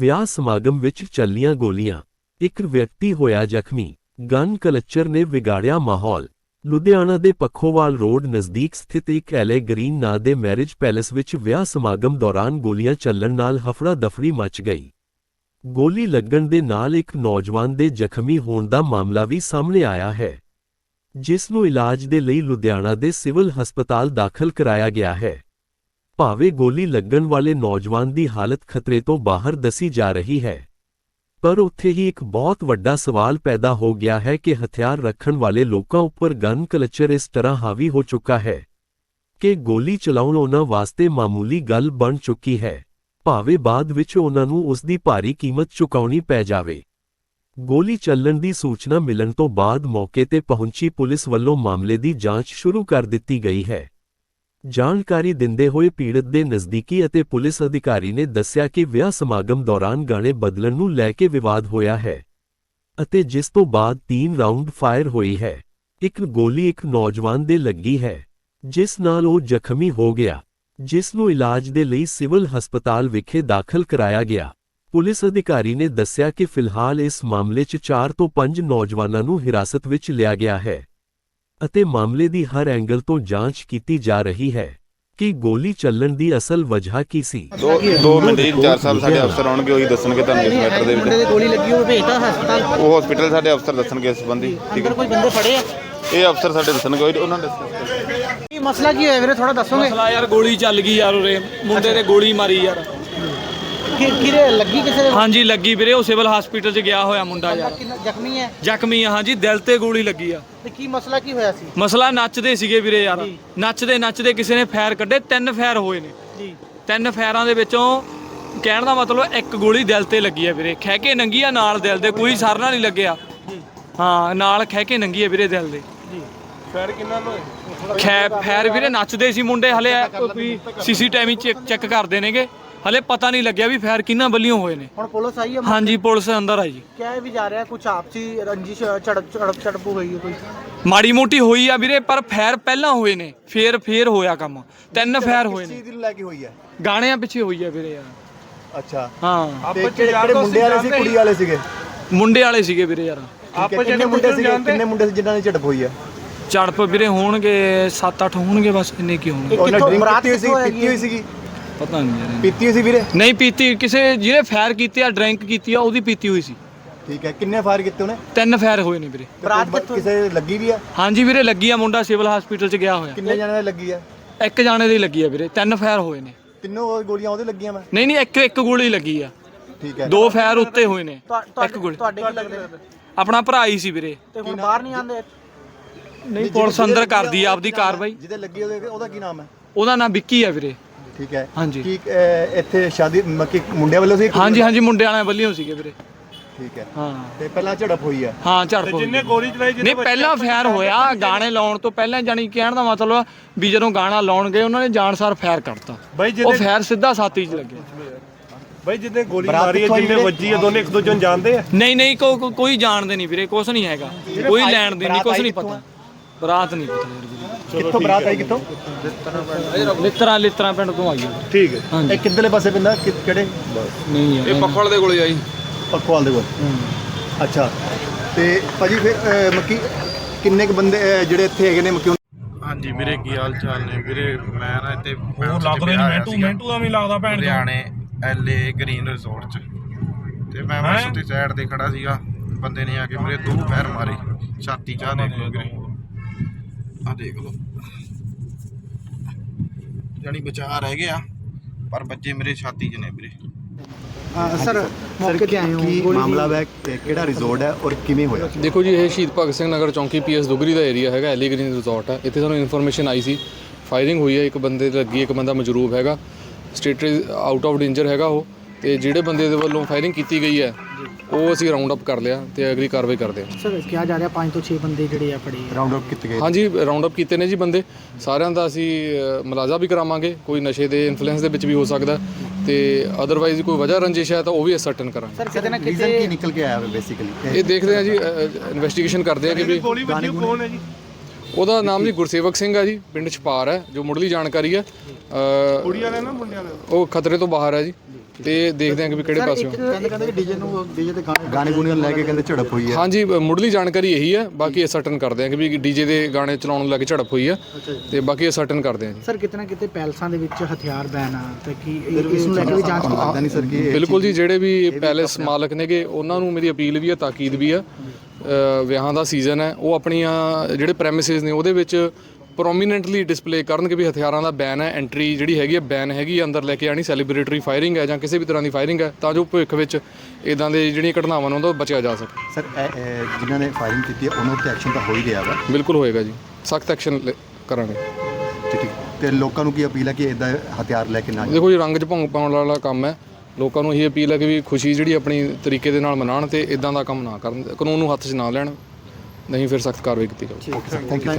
ਵਿਆਹ ਸਮਾਗਮ ਵਿੱਚ ਚੱਲੀਆਂ ਗੋਲੀਆਂ। ਇੱਕ ਵਿਅਕਤੀ ਹੋਇਆ ਜ਼ਖਮੀ। ਗਨ ਕਲਚਰ ਨੇ ਵਿਗਾੜਿਆ ਮਾਹੌਲ। ਲੁਧਿਆਣਾ ਦੇ ਪੱਖੋਵਾਲ ਰੋਡ ਨਜ਼ਦੀਕ ਸਥਿਤ ਇੱਕ ਐਲੇ ਗ੍ਰੀਨ ਨਾਂ ਦੇ ਮੈਰਿਜ ਪੈਲੇਸ ਵਿੱਚ ਵਿਆਹ ਸਮਾਗਮ ਦੌਰਾਨ ਗੋਲੀਆਂ ਚੱਲਣ ਨਾਲ ਹਫੜਾ ਦਫੜੀ ਮਚ ਗਈ। ਗੋਲੀ ਲੱਗਣ ਦੇ ਨਾਲ ਇੱਕ ਨੌਜਵਾਨ ਦੇ ਜ਼ਖਮੀ ਹੋਣ ਦਾ ਮਾਮਲਾ ਵੀ ਸਾਹਮਣੇ ਆਇਆ ਹੈ, ਜਿਸ ਨੂੰ ਇਲਾਜ ਦੇ ਲਈ ਲੁਧਿਆਣਾ ਦੇ ਸਿਵਲ ਹਸਪਤਾਲ ਦਾਖਲ ਕਰਾਇਆ ਗਿਆ ਹੈ। ਭਾਵੇਂ ਗੋਲੀ ਲੱਗਣ ਵਾਲੇ ਨੌਜਵਾਨ ਦੀ ਹਾਲਤ ਖਤਰੇ ਤੋਂ ਬਾਹਰ ਦੱਸੀ ਜਾ ਰਹੀ ਹੈ। ਪਰ ਉੱਥੇ ਹੀ ਇੱਕ ਬਹੁਤ ਵੱਡਾ ਸਵਾਲ ਪੈਦਾ ਹੋ ਗਿਆ ਹੈ ਕਿ ਹਥਿਆਰ ਰੱਖਣ ਵਾਲੇ ਲੋਕਾਂ ਉੱਪਰ ਗਨ ਕਲਚਰ ਇਸ ਤਰ੍ਹਾਂ ਹਾਵੀ ਹੋ ਚੁੱਕਾ ਹੈ ਕਿ ਗੋਲੀ ਚਲਾਉਣ ਉਹਨਾਂ ਵਾਸਤੇ ਮਾਮੂਲੀ ਗੱਲ ਬਣ ਚੁੱਕੀ ਹੈ, ਭਾਵੇਂ ਬਾਅਦ ਵਿੱਚ ਉਹਨਾਂ ਨੂੰ ਉਸ ਦੀ ਭਾਰੀ ਕੀਮਤ ਚੁਕਾਉਣੀ ਪੈ ਜਾਵੇ। ਗੋਲੀ ਚੱਲਣ ਦੀ ਸੂਚਨਾ ਮਿਲਣ ਤੋਂ ਬਾਅਦ ਮੌਕੇ ਤੇ ਪਹੁੰਚੀ ਪੁਲਿਸ ਵੱਲੋਂ ਮਾਮਲੇ ਦੀ ਜਾਂਚ ਸ਼ੁਰੂ ਕਰ ਦਿੱਤੀ ਗਈ ਹੈ। ਜਾਣਕਾਰੀ ਦਿੰਦੇ ਹੋਏ ਪੀੜਤ ਦੇ ਨਜ਼ਦੀਕੀ ਅਤੇ ਪੁਲਿਸ ਅਧਿਕਾਰੀ ਨੇ ਦੱਸਿਆ ਕਿ ਵਿਆਹ ਸਮਾਗਮ ਦੌਰਾਨ ਗਾਣੇ ਬਦਲਣ ਨੂੰ ਲੈ ਕੇ ਵਿਵਾਦ ਹੋਇਆ ਹੈ ਅਤੇ ਜਿਸ ਤੋਂ ਬਾਅਦ ਤਿੰਨ ਰਾਉਂਡ ਫਾਇਰ ਹੋਈ ਹੈ। ਇੱਕ ਗੋਲੀ ਇੱਕ ਨੌਜਵਾਨ ਦੇ ਲੱਗੀ ਹੈ, ਜਿਸ ਨਾਲ ਉਹ ਜ਼ਖਮੀ ਹੋ ਗਿਆ, ਜਿਸ ਨੂੰ ਇਲਾਜ ਦੇ ਲਈ ਸਿਵਲ ਹਸਪਤਾਲ ਵਿਖੇ ਦਾਖਲ ਕਰਾਇਆ ਗਿਆ। ਪੁਲਿਸ ਅਧਿਕਾਰੀ ਨੇ ਦੱਸਿਆ ਕਿ ਫਿਲਹਾਲ ਇਸ ਮਾਮਲੇ 'ਚ 4 ਤੋਂ 5 ਨੌਜਵਾਨਾਂ ਨੂੰ ਹਿਰਾਸਤ ਵਿੱਚ ਲਿਆ ਗਿਆ ਹੈ। ਅਤੇ ਮਾਮਲੇ ਦੀ ਹਰ ਐਂਗਲ ਤੋਂ ਜਾਂਚ ਕੀਤੀ ਜਾ ਰਹੀ ਹੈ ਕਿ ਗੋਲੀ ਚੱਲਣ ਦੀ ਅਸਲ ਵਜ੍ਹਾ ਕੀ ਸੀ। ਦੋ ਦੋ ਮਿੰਟ ਜੀ ਚਾਰ ਸਾਹਿਬ ਸਾਡੇ ਅਫਸਰ ਆਉਣਗੇ ਉਹੀ ਦੱਸਣਗੇ ਤੁਹਾਨੂੰ ਇਸ ਮੈਟਰ ਦੇ ਵਿੱਚ। ਗੋਲੀ ਲੱਗੀ ਉਹ ਭੇਜਤਾ ਹਸਪਤਾਲ। ਉਹ ਹਸਪੀਟਲ ਸਾਡੇ ਅਫਸਰ ਦੱਸਣਗੇ ਇਸ ਸੰਬੰਧੀ ਠੀਕ ਹੈ। ਕੋਈ ਬੰਦੇ ਫੜੇ ਆ? ਇਹ ਅਫਸਰ ਸਾਡੇ ਦੱਸਣਗੇ ਉਹੀ- ਉਹਨਾਂ ਨੇ ਦੱਸਣਾ ਕੀ ਮਸਲਾ ਕੀ ਹੋਇਆ ਵੀਰੇ ਥੋੜਾ ਦੱਸੋਗੇ? ਮਸਲਾ ਯਾਰ ਗੋਲੀ ਚੱਲ ਗਈ ਯਾਰ ਉਰੇ। ਮੁੰਡੇ ਤੇ ਗੋਲੀ ਮਾਰੀ ਯਾਰ। ਕਿਰੇ ਲੱਗੀ ਕਿਸੇ ਦੇ ਹਾਂਜੀ ਲੱਗੀ ਵੀਰੇ ਉਹ ਸਿਵਲ ਹਸਪੀਟਲ 'ਚ ਗਿਆ ਹੋਇਆ ਮੁੰਡਾ ਯਾਰ। ਕਿੰਨਾ ਜ਼ਖਮੀ ਹੈ? ਜ਼ਖਮੀ ਆ ਹਾਂਜੀ ਦਿਲ ਤੇ ਗੋਲੀ ਲੱਗੀ ਆ। ਤੇ ਕੀ ਮਸਲਾ ਕੀ ਹੋਇਆ ਸੀ? ਮਸਲਾ ਨੱਚਦੇ ਸੀਗੇ ਵੀਰੇ ਯਾਰ। ਨੱਚਦੇ ਨੱਚਦੇ ਕਿਸੇ ਨੇ ਫਾਇਰ ਕੱਢੇ ਤਿੰਨ ਫਾਇਰ ਹੋਏ ਨੇ। ਜੀ। ਤਿੰਨ ਫਾਇਰਾਂ ਦੇ ਵਿੱਚੋਂ ਕਹਿਣ ਦਾ ਮਤਲਬ ਇੱਕ ਗੋਲੀ ਦਿਲ ਤੇ ਲੱਗੀ ਆ ਵੀਰੇ। ਖਹਿ ਕੇ ਨੰਗੀ ਆ ਨਾਲ ਦਿਲ ਦੇ ਕੋਈ ਸਰਨਾ ਨਹੀਂ ਲੱਗਿਆ। ਹਾਂ ਨਾਲ ਖਹਿ ਕੇ ਨੰਗੀ ਆ ਵੀਰੇ ਦਿਲ ਦੇ। ਜੀ। ਖੈ ਫੈਰ ਵੀਰੇ ਨੱਚਦੇ ਸੀ ਮੁੰਡੇ ਹਲੇ ਕੋਈ ਸੀਸੀਟੀਵੀ ਚੈੱਕ ਕਰਦੇ ਨੇਗੇ। ਹਲੇ ਪਤਾ ਨਹੀਂ ਲੱਗਿਆ ਵੀ ਫੈਰ ਕਿੰਨਾ ਬੱਲੀਆਂ ਹੋਏ ਨੇ। ਹੁਣ ਪੁਲਿਸ ਆਈ ਹੈ ਹਾਂਜੀ ਪੁਲਿਸ ਅੰਦਰ ਆ ਜੀ ਕਿਹਾ ਵੀ ਜਾ ਰਿਹਾ ਕੁਝ ਆਪਸੀ ਰੰਜਿਸ਼ ਝੜਪ ਝੜਪ ਝੜਪੂ ਹੋਈ ਹੈ ਕੋਈ? ਮਾੜੀ ਮੋਟੀ ਹੋਈ ਆ ਵੀਰੇ ਪਰ ਫੈਰ ਪਹਿਲਾਂ ਹੋਏ ਨੇ। ਫੇਰ ਫੇਰ ਹੋਇਆ ਕੰਮ। ਤਿੰਨ ਫੈਰ ਹੋਏ ਨੇ। ਚੀਜ਼ ਨੂੰ ਲੈ ਕੇ ਹੋਈ ਹੈ? ਗਾਣਿਆਂ ਪਿੱਛੇ ਹੋਈ ਆ ਵੀਰੇ ਯਾਰ ਅੱਛਾ। ਹਾਂ। ਤੇ ਕਿਹੜੇ ਕਿਹੜੇ ਮੁੰਡੇ ਵਾਲੇ ਸੀ ਕੁੜੀ ਵਾਲੇ ਸੀਗੇ? ਮੁੰਡੇ ਵਾਲੇ ਸੀਗੇ ਵੀਰੇ ਯਾਰ। ਹੈ, ਕਿੰਨੇ ਮੁੰਡੇ ਸੀਗੇ? ਕਿੰਨੇ ਮੁੰਡੇ ਸੀ ਜਿਨ੍ਹਾਂ ਨੇ ਝੜਪ ਹੋਈ ਹੈ? ਝੜਪ ਵੀਰੇ ਹੋਣਗੇ 7-8 ਹੋਣਗੇ ਬਸ ਇੰਨੇ ਕੀ ਹੋਣਗੇ। ਉਹਨਾਂ ਕਿੱਥੋਂ ਡਰਿੰਕ ਹੋਈ ਸੀ ਪੀਤੀ ਹੋਈ ਸੀਗੀ। ਪਤਾ ਨਹੀਂ ਯਾਰ। ਪੀਤੀ ਸੀ ਵੀਰੇ? ਨਹੀਂ ਪੀਤੀ ਕਿਸੇ ਜਿਹਨੇ ਫੈਰ ਕੀਤੀ ਆ ਡਰਿੰਕ ਕੀਤੀ ਆ ਉਹਦੀ ਪੀਤੀ ਹੋਈ ਸੀ। ਠੀਕ ਹੈ ਕਿੰਨੇ ਫਾਇਰ ਕੀਤੇ ਉਹਨੇ? ਤਿੰਨ ਫੈਰ ਹੋਏ ਨੇ ਵੀਰੇ। ਬਰਾਤ ਕਿੱਥੋਂ? ਕਿਸੇ ਲੱਗੀ ਵੀ ਆ? ਹਾਂਜੀ ਵੀਰੇ ਲੱਗੀ ਆ ਮੁੰਡਾ ਸਿਵਲ ਹਸਪੀਟਲ 'ਚ ਗਿਆ ਹੋਇਆ। ਕਿੰਨੇ ਜਣਿਆਂ ਦੇ ਲੱਗੀ ਆ? ਇੱਕ ਜਾਣੇ ਦੀ ਲੱਗੀ ਆ ਵੀਰੇ ਤਿੰਨ ਫੈਰ ਹੋਏ ਨੇ। ਤਿੰਨੋਂ ਉਹ ਗੋਲੀਆਂ ਉਹਦੇ ਲੱਗੀਆਂ ਮੈਂ ਨਹੀਂ ਨਹੀਂ ਇੱਕ ਇੱਕ ਗੋਲੀ ਲੱਗੀ ਆ। ਠੀਕ ਹੈ। ਦੋ ਫੈਰ ਉੱਤੇ ਹੋਏ ਨੇ। ਇੱਕ ਗੋਲੀ। ਤੁਹਾਡੇ ਕੀ ਲੱਗਦੇ ਆਪਣਾ ਭਰਾ ਹੀ ਸੀ ਵੀਰੇ। ਤੇ ਹੁਣ ਬਾਹਰ ਨਹੀਂ ਆਉਂਦੇ? ਨਹੀਂ ਪੁਲਿਸ ਅੰਦਰ ਕਰਦੀ ਆ ਆਪਦੀ ਕਾਰਵਾਈ। ਜਿਹਦੇ ਲੱਗੀ ਉਹਦੇ ਉਹਦਾ ਕੀ ਨਾਮ ਹੈ? ਉਹਦਾ ਨਾਮ ਵਿੱਕੀ ਆ ਵੀਰੇ। ਠੀਕ ਹੈ। ਹਾਂਜੀ। ਕੀ ਅਹ, ਇੱਥੇ ਸ਼ਾਦੀ ਮੱਕੀ ਮੁੰਡਿਆਂ ਵੱਲੋਂ ਸੀ ਹਾਂਜੀ ਹਾਂਜੀ ਮੁੰਡੇ ਵਾਲਿਆਂ ਵੱਲੋਂ ਸੀਗੇ ਵੀਰੇ। ਠੀਕ ਹੈ। ਹਾਂ। ਤੇ ਪਹਿਲਾਂ ਝੜਪ ਹੋਈ ਹੈ ਹਾਂ ਝੜਪ ਜਿੰਨੇ ਗੋਲੀ ਚਲਾਈ ਨਹੀਂ ਪਹਿਲਾਂ ਫਾਇਰ ਹੋਇਆ ਗਾਣੇ ਲਾਉਣ ਤੋਂ ਪਹਿਲਾਂ ਜਾਨੀ ਕਹਿਣ ਦਾ ਮਤਲਬ ਵੀ ਜਦੋਂ ਗਾਣਾ ਲਾਉਣ ਗਏ ਉਹਨਾਂ ਨੇ ਜਾਣਸਾਰ ਫਾਇਰ ਕਰਤਾ। ਉਹ ਫਾਇਰ ਸਿੱਧਾ ਸਾਥੀ 'ਚ ਲੱਗਿਆ। ਬਾਈ ਜਿੱਦੇ ਗੋਲੀ ਬਰਾਤ ਮਾਰੀ ਹੈ ਕਿੱਥੋਂ ਆਈ ਜਿੰਨੇ ਵੀਰੇ? ਵੱਜੀ ਹੈ ਦੋਨੇ ਇੱਕ ਦੂਜੇ ਨੂੰ ਜਾਣਦੇ ਆ? ਨਹੀਂ ਨਹੀਂ ਕੋ- ਕੋ- ਕੋਈ ਜਾਣਦੇ ਨਹੀਂ ਵੀਰੇ ਕੁਛ ਨਹੀਂ ਹੈਗਾ। ਕੋਈ ਲੈਣ ਦੇ ਨਹੀਂ ਕੁਛ ਨਹੀਂ ਪਤਾ। ਬਰਾਤ ਨਹੀਂ ਪਤਾ ਯਾਰ ਵੀਰੇ ਕਿੱਥੋਂ ਬਰਾਤ ਆਈ ਕਿੱਥੋਂ? ਲਿੱਤਰਾ ਲਿੱਤਰਾ ਪਿੰਡ ਤੋਂ ਆਈ ਠੀਕ ਹੈ। ਹਾਂਜੀ। ਇਹ ਕਿੱਧਰਲੇ ਪਾਸੇ ਪੈਂਦਾ ਕਿ- ਕਿਹੜੇ? ਨਹੀਂ ਯਾਰ। ਇਹ ਪੱਖਲ ਦੇ ਕੋਲੇ ਆਈ। ਪੱਖਵਾਲ ਦੇ ਕੋਲ? ਅੱਛਾ। ਤੇ ਭਾਜੀ ਫਿਰ ਅਹ, ਮੱਕੀ ਕਿੰਨੇ ਕ ਬੰਦੇ ਅਹ, ਜਿਹੜੇ ਇੱਥੇ ਹੈਗੇ ਨੇ ਮੱਕੀ ਹਾਂਜੀ ਵੀਰੇ ਕੀ ਹਾਲ ਚਾਲ ਨੇ? ਵੀਰੇ ਮੈਂ ਨਾ ਇੱਥੇ ਉਹ ਲੱਗਦਾ ਨਹੀਂ ਮੈਂਟੂ ਮੈਂਟੂ ਦਾ ਵੀ ਲੱਗਦਾ ਭੈਣ। ਹਰਿਆਣੇ ਐਲਏ ਗ੍ਰੀਨ ਰਿਜ਼ੋਰਟ ਚ। ਤੇ ਮੈਂ ਬਸ ਉੱਥੇ ਸਾਈਡ ਤੇ ਖੜਾ ਸੀਗਾ। ਬੰਦੇ ਨੇ ਆ ਕੇ ਮੇਰੇ ਦੋ ਪੈਰ ਮਾਰੇ। ਛਾਤੀ ਚਾਹ ਲਓ ਵੀਰੇ। ਆ ਦੇਖ ਲਓ। ਜਾਨੀ ਬਚਾ ਰਹਿ ਗਿਆ ਪਰ ਬੱਚੇ ਮੇਰੇ ਛਾਤੀ 'ਚ ਨੇ ਵੀਰੇ। ਸਰ ਮੌਕੇ ਤੇ ਆਏ ਕੀ ਹੋ ਮਾਮਲਾ ਹੈ ਕਿਹੜਾ ਰਿਜ਼ੋਰਟ ਹੈ ਔਰ ਕਿਵੇਂ ਹੋਇਆ? ਦੇਖੋ ਜੀ ਇਹ ਸ਼ਹੀਦ ਭਗਤ ਸਿੰਘ ਨਗਰ ਚੌਂਕੀ ਪੀਐਸ ਦੁਗਰੀ ਦਾ ਏਰੀਆ ਹੈਗਾ ਐਲੀ ਗ੍ਰੀਨ ਰਿਜ਼ੋਰਟ ਹੈ। ਇੱਥੇ ਸਾਨੂੰ ਇਨਫੋਰਮੇਸ਼ਨ ਆਈ ਸੀ। ਫਾਇਰਿੰਗ ਹੋਈ ਹੈ ਇੱਕ ਬੰਦੇ ਤੇ ਲੱਗੀ ਇੱਕ ਬੰਦਾ ਮਜਰੂਬ ਹੈਗਾ। ਸਟੇਟ ਆਊਟ ਆਫ ਡੇਂਜਰ ਹੈਗਾ ਉਹ। ਤੇ ਜਿਹੜੇ ਬੰਦੇ ਦੇ ਵੱਲੋਂ ਫਾਇਰਿੰਗ ਕੀਤੀ ਗਈ ਹੈ ਉਹ ਅਸੀਂ ਰਾਉਂਡ ਅਪ ਕਰ ਲਿਆ ਤੇ ਅਗਲੀ ਕਾਰਵਾਈ ਕਰਦੇ ਹਾਂ। ਸਰ ਕਿਹਾ ਜਾ ਰਿਹਾ 5 ਤੋਂ 6 ਬੰਦੇ ਜਿਹੜੇ ਆ ਫੜੇ ਰਾਉਂਡ ਅਪ ਕੀਤੇ ਗਏ। ਹਾਂਜੀ ਰਾਉਂਡ ਅਪ ਕੀਤੇ ਨੇ ਜੀ ਬੰਦੇ। ਸਾਰਿਆਂ ਦਾ ਅਸੀਂ ਅ, ਮੁਲਾਜ਼ਾ ਵੀ ਕਰਾਵਾਂਗੇ। ਕੋਈ ਨਸ਼ੇ ਦੇ ਇਨਫਲੂਐਂਸ ਦੇ ਵਿੱਚ ਵੀ ਹੋ ਸਕਦਾ ਤੇ ਅਦਰਵਾਈਜ਼ ਕੋਈ ਵਜ੍ਹਾ ਰੰਜਿਸ਼ ਹੈ ਤਾਂ ਉਹ ਵੀ ਸਰਟਨ ਕਰਾਂਗੇ। ਸਰ ਕਿਤੇ ਨਾ ਰੀਜ਼ਨ ਕੀ ਕਿਤੇ ਨਿਕਲ ਕੇ ਆਇਆ ਬੇਸਿਕਲੀ ਇਹ ਦੇਖਦੇ ਹਾਂ ਜੀ ਇਨਵੈਸਟੀਗੇਸ਼ਨ ਕਰਦੇ ਹਾਂ ਕਿ ਵੀ ਗੋਲੀ ਵੱਜੀ ਉਹ ਕੌਣ ਹੈ ਜੀ? ਉਹਦਾ ਨਾਮ ਜੀ ਗੁਰਸੇਵਕ ਸਿੰਘ ਆ ਜੀ ਪਿੰਡ ਛਪਾਰ ਹੈ ਜੋ ਮੁੱਢਲੀ ਜਾਣਕਾਰੀ ਹੈ। ਅ, ਕੁੜੀ ਵਾਲੇ ਨਾ ਮੁੰਡਿਆਂ ਵਾਲੇ ਉਹ ਖਤਰੇ ਤੋਂ ਬਾਹਰ ਹੈ ਜੀ। ਤੇ ਦੇਖਦੇ ਹਾਂ ਕਿ ਵੀ ਕਿਹੜੇ ਪਾਸਿਓਂ ਕਹਿੰਦੇ ਕਹਿੰਦੇ ਕਿ ਡੀਜੇ ਨੂੰ ਡੀਜੇ ਤੇ ਗਾਣੇ ਗੁਣੇ ਨੂੰ ਲੈ ਕੇ ਕਹਿੰਦੇ ਝੜਪ ਹੋਈ ਹੈ। ਹਾਂਜੀ ਬ- ਮੁੱਢਲੀ ਜਾਣਕਾਰੀ ਇਹੀ ਹੈ ਬਾਕੀ ਇਹ ਸਰਟਨ ਕਰਦੇ ਹਾਂ ਕਿ ਵੀ ਡੀਜੇ ਦੇ ਗਾਣੇ ਚਲਾਉਣ ਨੂੰ ਲੈ ਕੇ ਝੜਪ ਹੋਈ ਹੈ ਤੇ ਬਾਕੀ ਇਹ ਸਰਟਨ ਕਰਦੇ ਹਾਂ ਜੀ। ਸਰ ਕਿਤੇ ਨਾ ਕਿਤੇ ਪੈਲਸਾਂ ਦੇ ਵਿੱਚ ਹਥਿਆਰ ਬੈਨ ਆ ਤੇ ਕੀ ਇਹ- ਇਸ ਨੂੰ ਲੈ ਕੇ ਵੀ ਜਾਂਚ ਤੁਹਾਨੂੰ ਲੱਗਦਾ ਨਹੀਂ ਸਰ ਕਿ ਬਿਲਕੁਲ ਜੀ ਜਿਹੜੇ ਵੀ ਪੈਲੇਸ ਮਾਲਕ ਨੇਗੇ ਉਹਨਾਂ ਨੂੰ ਮੇਰੀ ਅਪੀਲ ਵੀ ਹੈ ਤਾਕੀਦ ਵੀ ਹੈ। ਅ, ਵਿਆਹਾਂ ਦਾ ਸੀਜ਼ਨ ਹੈ ਉਹ ਆਪਣੀਆਂ ਜਿਹੜੇ ਪ੍ਰੈਮਿਸਿਸ ਨੇ ਉਹਦੇ ਵਿੱਚ ਪ੍ਰੋਮੀਨੈਂਟਲੀ ਡਿਸਪਲੇ ਕਰਨ ਕਿ ਵੀ ਹਥਿਆਰਾਂ ਦਾ ਬੈਨ ਹੈ ਐਂਟਰੀ ਜਿਹੜੀ ਹੈਗੀ ਹੈ ਬੈਨ ਹੈਗੀ ਹੈ ਅੰਦਰ ਲੈ ਕੇ ਆਣੀ ਸੈਲੀਬ੍ਰੇਟਰੀ ਫਾਇਰਿੰਗ ਹੈ ਜਾਂ ਕਿਸੇ ਵੀ ਤਰ੍ਹਾਂ ਦੀ ਫਾਇਰਿੰਗ ਹੈ ਤਾਂ ਜੋ ਭਵਿੱਖ ਵਿੱਚ ਇਦਾਂ ਦੇ ਜਿਹੜੀਆਂ ਘਟਨਾਵਾਂ ਨੇ ਉਹਦਾ ਬਚਿਆ ਜਾ ਸਕੇ। ਸਰ ਜਿਨ੍ਹਾਂ ਨੇ ਫਾਇਰਿੰਗ ਕੀਤੀ ਹੈ ਉਹਨਾਂ ਉੱਤੇ ਐਕਸ਼ਨ ਤਾਂ ਹੋ ਹੀ ਰਿਹਾ ਵਾ? ਬਿਲਕੁਲ ਹੋਏਗਾ ਜੀ। ਸਖਤ ਐਕਸ਼ਨ ਕਰਾਂਗੇ। ਠੀਕ। ਤੇ ਲੋਕਾਂ ਨੂੰ ਕੀ ਅਪੀਲ ਹੈ ਕਿ ਇਦਾਂ ਹਥਿਆਰ ਲੈ ਕੇ ਨਾ ਦੇਖੋ ਜੀ ਰੰਗ 'ਚ ਭੰਗ ਪਾਉਣ ਵਾਲਾ ਕੰਮ ਹੈ। ਲੋਕਾਂ ਨੂੰ ਇਹ ਅਪੀਲ ਹੈ ਕਿ ਵੀ ਖੁਸ਼ੀ ਜਿਹੜੀ ਆਪਣੀ ਤਰੀਕੇ ਦੇ ਨਾਲ ਮਨਾਉਣ ਤੇ ਇਦਾਂ ਦਾ ਕੰਮ ਨਾ ਕਰਨ ਕਾਨੂੰਨ ਨੂੰ ਹੱਥ 'ਚ ਨਾ ਲੈਣ। ਨਹੀਂ ਫਿਰ ਸਖਤ ਕਾਰਵਾਈ ਕੀਤੀ ਜਾਊਗੀ ਥੈਂਕ ਯੂ